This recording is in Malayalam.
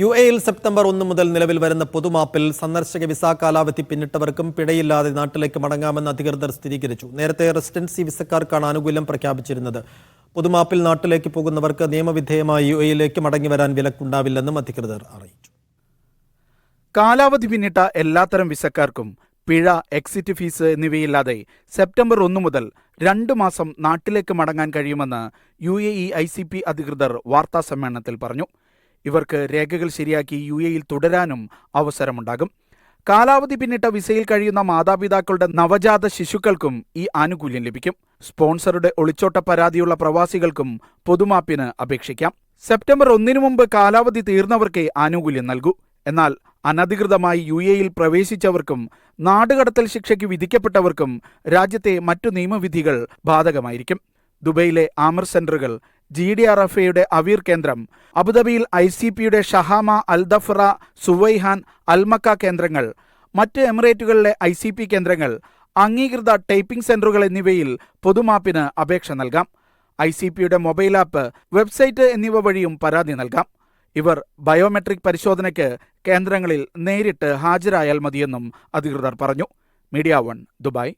യു എയിൽ സെപ്റ്റംബർ ഒന്ന് മുതൽ നിലവിൽ വരുന്ന പൊതുമാപ്പിൽ സന്ദർശക വിസ കാലാവധി പിന്നിട്ടവർക്കും പിഴയില്ലാതെ നാട്ടിലേക്ക് മടങ്ങാമെന്ന് അധികൃതർ സ്ഥിരീകരിച്ചു. നേരത്തെ റെസിഡൻസി വിസക്കാർക്കാണ് ആനുകൂല്യം പ്രഖ്യാപിച്ചിരുന്നത്. പൊതുമാപ്പിൽ നാട്ടിലേക്ക് പോകുന്നവർക്ക് നിയമവിധേയമായി യു എയിലേക്ക് മടങ്ങി വരാൻ വിലക്കുണ്ടാവില്ലെന്നും അധികൃതർ അറിയിച്ചു. കാലാവധി പിന്നിട്ട എല്ലാത്തരം വിസക്കാർക്കും പിഴ എക്സിറ്റ് ഫീസ് എന്നിവയില്ലാതെ സെപ്റ്റംബർ ഒന്ന് മുതൽ രണ്ട് മാസം നാട്ടിലേക്ക് മടങ്ങാൻ കഴിയുമെന്ന് U A E I C P അധികൃതർ വാർത്താസമ്മേളനത്തിൽ പറഞ്ഞു. ഇവർക്ക് രേഖകൾ ശരിയാക്കി യു എയിൽ തുടരാനും അവസരമുണ്ടാകും. കാലാവധി പിന്നിട്ട വിസയിൽ കഴിയുന്ന മാതാപിതാക്കളുടെ നവജാത ശിശുക്കൾക്കും ഈ ആനുകൂല്യം ലഭിക്കും. സ്പോൺസറുടെ ഒളിച്ചോട്ട പരാതിയുള്ള പ്രവാസികൾക്കും പൊതുമാപ്പിന് അപേക്ഷിക്കാം. സെപ്റ്റംബർ ഒന്നിനു മുമ്പ് കാലാവധി തീർന്നവർക്കേ ആനുകൂല്യം നൽകൂ. എന്നാൽ അനധികൃതമായി യു എയിൽ പ്രവേശിച്ചവർക്കും നാടുകടത്തൽ ശിക്ഷയ്ക്ക് വിധിക്കപ്പെട്ടവർക്കും രാജ്യത്തെ മറ്റു നിയമവിധികൾ ബാധകമായിരിക്കും. ദുബൈയിലെ ആമർ സെന്ററുകൾ ജി ഡി ആർ എഫ് എയുടെ അവീർ കേന്ദ്രം അബുദാബിയിൽ ഐ സി പിയുടെ ഷഹാമ അൽദഫറ സുവൈഹാൻ അൽമക്ക കേന്ദ്രങ്ങൾ മറ്റ് എമിറേറ്റുകളിലെ ഐ സി പി കേന്ദ്രങ്ങൾ അംഗീകൃത ടൈപ്പിംഗ് സെന്ററുകൾ എന്നിവയിൽ പൊതുമാപ്പിന് അപേക്ഷ നൽകാം. ഐ സി പിയുടെ മൊബൈൽ ആപ്പ് വെബ്സൈറ്റ് എന്നിവ വഴിയും പരാതി നൽകാം. ഇവർ ബയോമെട്രിക് പരിശോധനയ്ക്ക് കേന്ദ്രങ്ങളിൽ നേരിട്ട് ഹാജരായാൽ മതിയെന്നും അധികൃതർ പറഞ്ഞു. Media one Dubai.